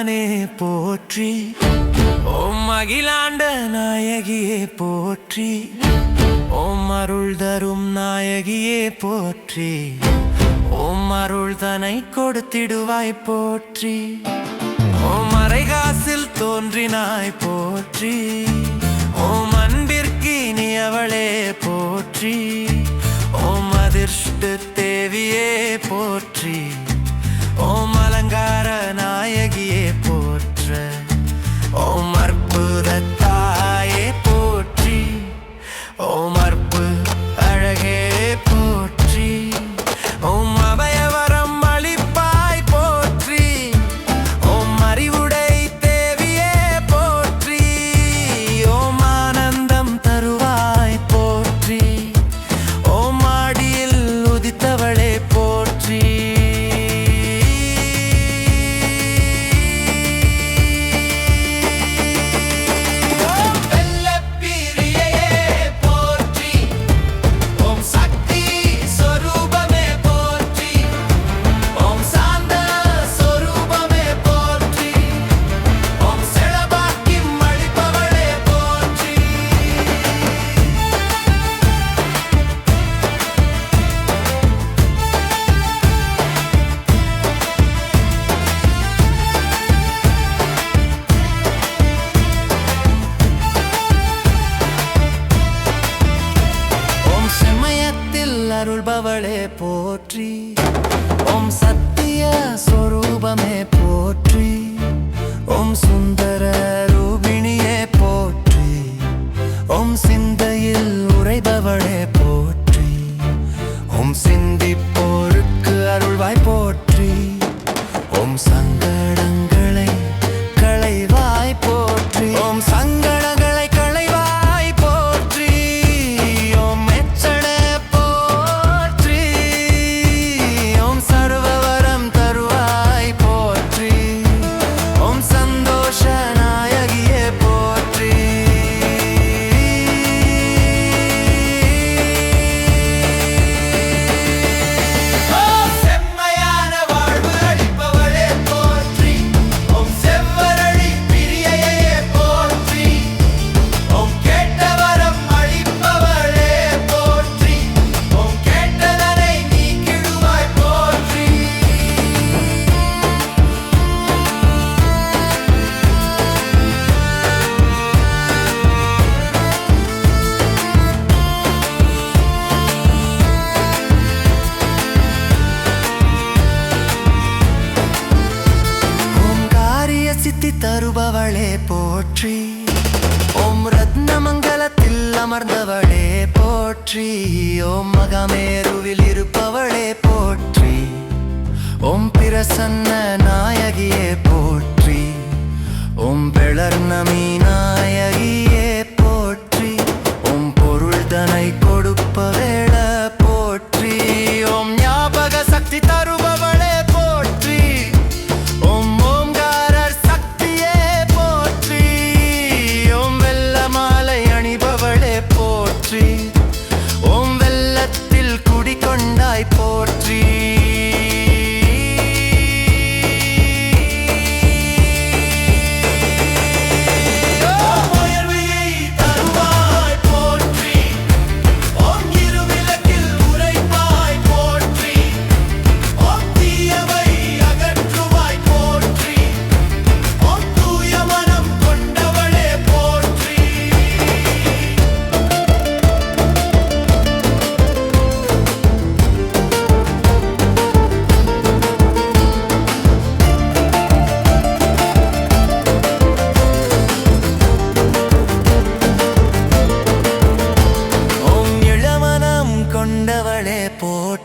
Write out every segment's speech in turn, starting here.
நானே போற்றி. ஓம் அகிலாண்ட நாயகியே போற்றி. ஓம் அருள் தரும் நாயகியே போற்றி. ஓம் அருள் தனை கொடுத்திடுவாய் போற்றி. ஓம் அரைகாசில் தோன்றினாய் போற்றி. ஓம் அன்பிற்கு இனியவளே போற்றி. ஓம் அதிர்ஷ்ட தேவியே போற்றி. ஓம் அலங்கார போற்ற அவளே போற்றி. ஓம் சத்திய சொரூபமே போற்றி. ஓம் சுந்தர ரூபிணியே போற்றி. ஓம் சிந்தையில் உரைபவளே போற்றி. போற்றி. ஓம் ரத்னமங்கலத்தில் அமர்ந்தவளே போற்றி. ஓம் மகமேருவில் இருப்பவளே போற்றி. ஓம் பிரசன்ன நாயகியே போற்றி.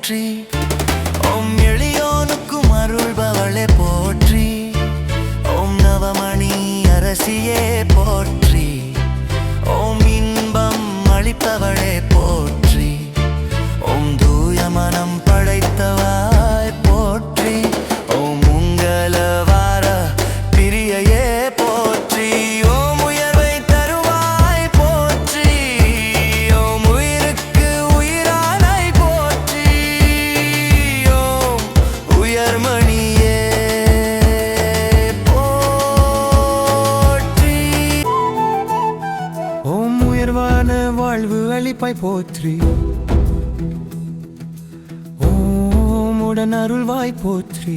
போற்றி. ஓம் எளியோனுக்கும் அருள்பவளே போற்றி. ஓம் நவமணி அரசியே போற்றி. ஓம் இன்பம் அளிப்பவளே போற்றி. ஓம் தூய அளிப்பாய் போற்றி. ஓம் உடன் அருள்வாய் போற்றி.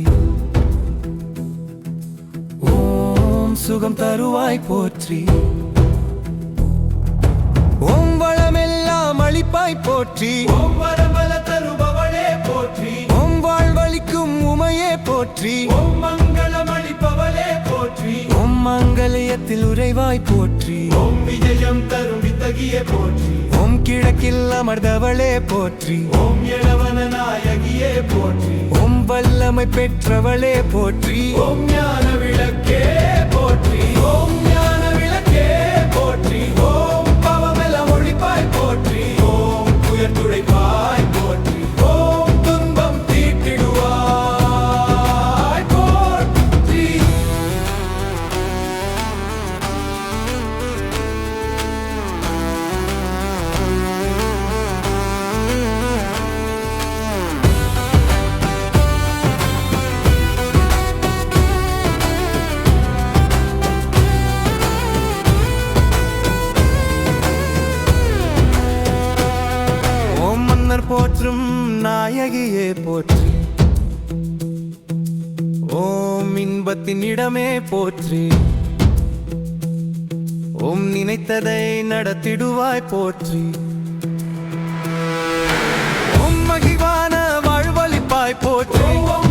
ஓம் சுகம் தருவாய் போற்றி. ஓம் வளமெல்லாம் அளிப்பாய் போற்றி. ஓம் வரபல தருபவளே போற்றி. ஓம் வாழ்வளிக்கும் உமையே போற்றி. ஓம் மங்களம் அளிப்பவளே போற்றி. ஓம் மங்கலயத்தில் உறைவாய் போற்றி. ஓம் விஜயம் தரும் வித்தகியே போற்றி. கிழக்கில் அமர்ந்தவளே போற்றி. ஓம் இளவன நாயகியே போற்றி. ஓம் வல்லமை பெற்றவளே போற்றி. ஓம் ஞான விளக்கே போற்றி. ஓம் ஞான விளக்கே போற்றி. ஓம் ஓம் இன்பத்தின் இடமே போற்றி. ஓம் நினைத்ததை நடத்திடுவாய் போற்றி. ஓம் மகிவான வாழ்வழிப்பாய் போற்றி.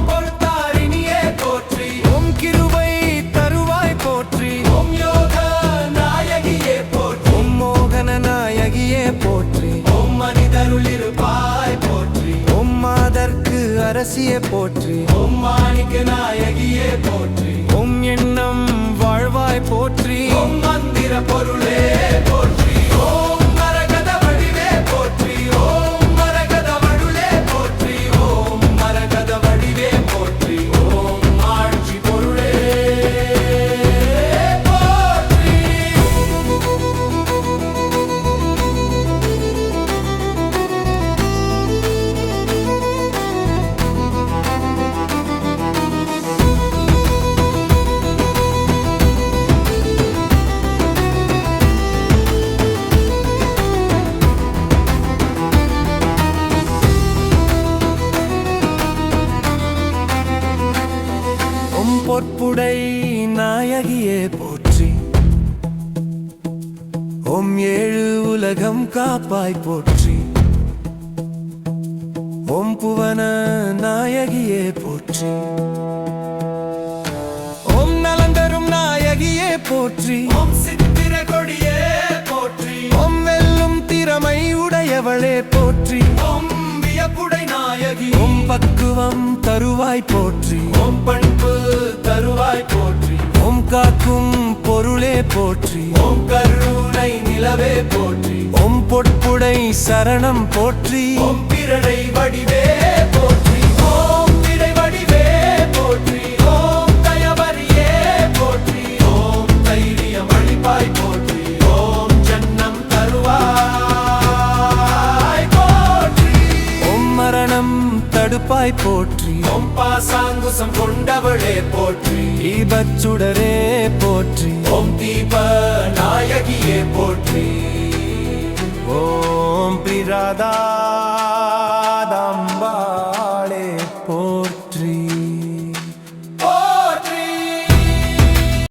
அரசியே போற்றி. ஓம் மாணிக்க நாயகியே போற்றி. ஓம் எண்ணம் வாழ்வாய் போற்றி. உலகம் காப்பாய் போற்றி. ஓம் புவன நாயகியே போற்றி. ஓம் நலந்தரும் நாயகியே போற்றி. ஓம் சித்திர கொடியே போற்றி. ஓம் வெல்லும் திறமை உடையவளே போற்றி. ஓம் வியப்புடை நாயகி. ஓம் பக்குவம் தருவாய் போற்றி. ஓம் பண்பு தருவாய் போற்றி. ஓம் காக்கும் பொருளே போற்றி. ஓம் கருணை நிலவே போற்றி. ஓம் பொற்புடை சரணம் போற்றி. ஓம் பிரடை வடிவே தீபச்சுடரே போற்றி. ஓம் தீப நாயகியே போற்றி. ஓம் பிராதா